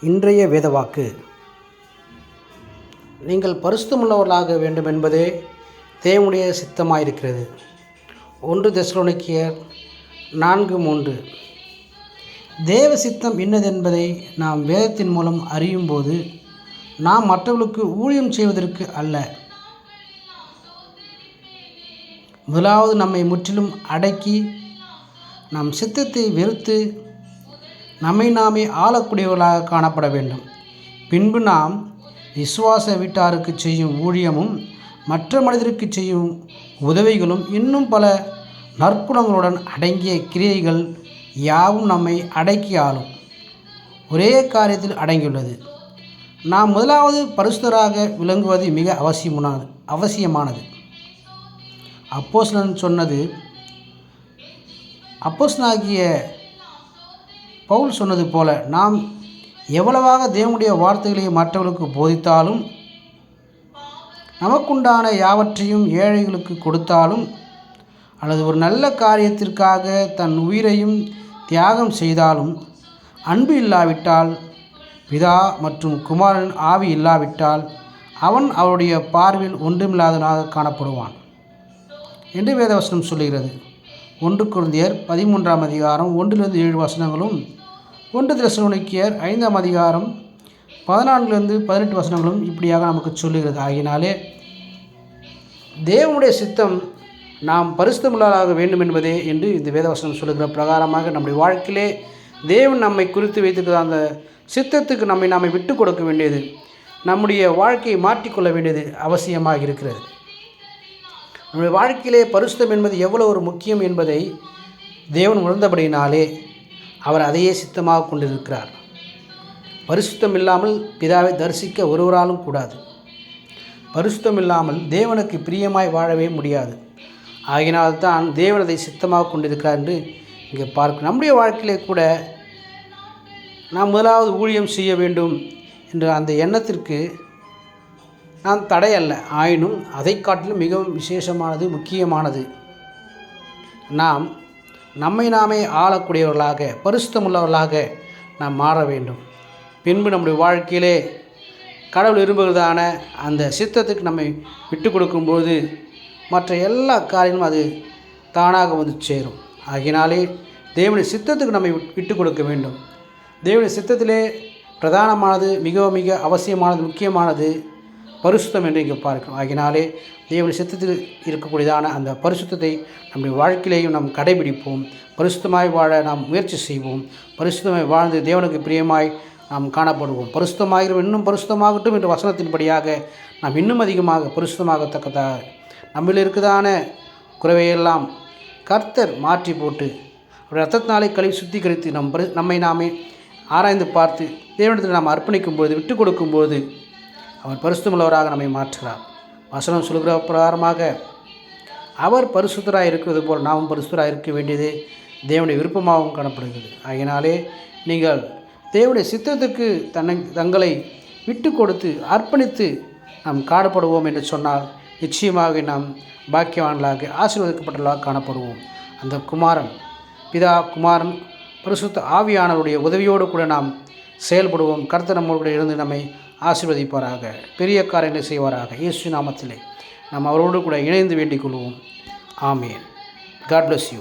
இன்றைய வேதவாக்கு. நீங்கள் பரிசுத்தமுள்ளவர்களாக வேண்டும் என்பதே தேவனுடைய சித்தமாயிருக்கிறது. ஒன்று தெசலோனிக்கியர் நான்கு மூன்று. தேவ சித்தம் என்னதென்பதை நாம் வேதத்தின் மூலம் அறியும் போது நாம் மற்றவர்களுக்கு ஊழியம் செய்வதற்கு அல்ல. முதலாவது நம்மை முற்றிலும் அடக்கி நம் சித்தத்தை வெறுத்து நம்மை நாமே ஆளக்கூடியவர்களாக காணப்பட வேண்டும். பின்பு நாம் விசுவாச வீட்டாருக்கு செய்யும் ஊழியமும் மற்ற மனிதருக்கு செய்யும் உதவிகளும் இன்னும் பல நற்குணங்களுடன் அடங்கிய கிரியைகள் யாவும் நம்மை அடக்கி ஆளும். ஒரே காரியத்தில் அடங்கியுள்ளது. நாம் முதலாவது பரிசுத்தராக விளங்குவது மிக அவசியமானது அவசியமானது. அப்போஸ்லன் சொன்னது அப்போஸ்னாகிய பவுல் சொன்னது போல நாம் எவ்வளவாக தேவனுடைய வார்த்தைகளை மற்றவர்களுக்கு போதித்தாலும் நமக்குண்டான யாவற்றையும் ஏழைகளுக்கு கொடுத்தாலும் அல்லது ஒரு நல்ல காரியத்திற்காக தன் உயிரையும் தியாகம் செய்தாலும் அன்பு இல்லாவிட்டால் பிதா மற்றும் குமாரன் ஆவி இல்லாவிட்டால் அவன் அவருடைய பார்வையில் ஒன்றுமில்லாதவனாக காணப்படுவான். என்று வேதவசனம் சொல்லுகிறது. ஒன்று குருந்தியர் பதிமூன்றாம் அதிகாரம் ஒன்றிலிருந்து ஏழு வசனங்களும் ஒன்று திரசலோனிக்கியர் ஐந்தாம் அதிகாரம் பதினான்கிலிருந்து பதினெட்டு வசனங்களும் இப்படியாக நமக்கு சொல்லுகிறது. ஆகினாலே தேவனுடைய சித்தம் நாம் பரிசுத்தமுள்ளவராக வேண்டும் என்பதே என்று இந்த வேதவசனம் சொல்லுகிற பிரகாரமாக நம்முடைய வாழ்க்கையிலே தேவன் நம்மை குறித்து வைத்திருக்கிற அந்த சித்தத்துக்கு நம்மை நாம் விட்டு கொடுக்க வேண்டியது நம்முடைய வாழ்க்கையை மாற்றிக்கொள்ள வேண்டியது அவசியமாக இருக்கிறது. நம்முடைய வாழ்க்கையிலே பரிசுத்தம் என்பது எவ்வளோ ஒரு முக்கியம் என்பதை தேவன் உணர்ந்தபடியினாலே அவர் அதையே சித்தமாக கொண்டிருக்கிறார். பரிசுத்தம் இல்லாமல் பிதாவை தரிசிக்க ஒருவராலும் கூடாது. பரிசுத்தம் இல்லாமல் தேவனுக்கு பிரியமாய் வாழவே முடியாது. ஆகினால்தான் தேவன் அதை சித்தமாக கொண்டிருக்கிறார் என்று இங்கே பார்க்க நம்முடைய வாழ்க்கையிலே கூட நாம் முதலாவது ஊழியம் செய்ய வேண்டும் என்ற அந்த எண்ணத்திற்கு நான் தடையல்ல ஆயினும் அதை காட்டிலும் மிகவும் விசேஷமானது முக்கியமானது. நாம் நம்மை நாமே ஆளக்கூடியவர்களாக பரிசுத்தமுள்ளவர்களாக நாம் மாற வேண்டும். பின்பு நம்முடைய வாழ்க்கையிலே கடவுள் விரும்புகிறதான அந்த சித்தத்துக்கு நம்மை விட்டு கொடுக்கும்போது மற்ற எல்லா காரியங்களும் அது தானாக வந்து சேரும். ஆகினாலே தேவனுடைய சித்தத்துக்கு நம்மை விட்டு கொடுக்க வேண்டும். தேவனுடைய சித்தத்திலே பிரதானமானது மிக மிக அவசியமானது முக்கியமானது பரிசுத்தம் என்று இங்கே பார்க்கிறோம். ஆகினாலே தேவனுடைய சித்தத்தில் இருக்கக்கூடியதான அந்த பரிசுத்தத்தை நம்முடைய வாழ்க்கையிலேயும் நாம் கடைபிடிப்போம். பரிசுத்தமாய் வாழ நாம் முயற்சி செய்வோம். பரிசுத்தமாய் வாழ்ந்து தேவனுக்கு பிரியமாய் நாம் காணப்படுவோம். பரிசுத்தமாகிறோம் இன்னும் பரிசுத்தமாகட்டும் என்ற வசனத்தின்படியாக நாம் இன்னும் அதிகமாக பரிசுத்தமாகத்தக்கதாக நம்மில் இருக்குதான குறைவையெல்லாம் கர்த்தர் மாற்றி போட்டு ரத்தத்தினாலே கழிவு சுத்திகரித்து நம் நம்மை நாமே ஆராய்ந்து பார்த்து தேவனத்தில் நாம் அர்ப்பணிக்கும் போது விட்டு கொடுக்கும்போது அவர் பரிசுத்தமுள்ளவராக நம்மை மாற்றுகிறார். வசனம் சொல்கிற பிரகாரமாக அவர் பரிசுத்தராக இருக்கிறது போல் நாமும் பரிசுத்தராக இருக்க வேண்டியது தேவனுடைய விருப்பமாகவும் காணப்படுகிறது. ஆகையினாலே நீங்கள் தேவனுடைய சித்தத்துக்கு தன்னை தங்களை விட்டு கொடுத்து அர்ப்பணித்து நாம் காணப்படுவோம் என்று சொன்னால் நிச்சயமாக நாம் பாக்கியவான்களாக ஆசீர்வதிக்கப்பட்டவர்களாக காணப்படுவோம். அந்த குமாரன் பிதா குமாரன் பரிசுத்த ஆவியானவருடைய உதவியோடு கூட நாம் செயல்படுவோம். கர்த்த நம்மளுடைய இருந்து நம்மை ஆசீர்வதிப்பாராக பெரிய காரியங்களை செய்வாராக. இயேசு நாமத்திலே நாம் அவரோடு கூட இணைந்து வேண்டிக் கொள்வோம். ஆமேன். God bless you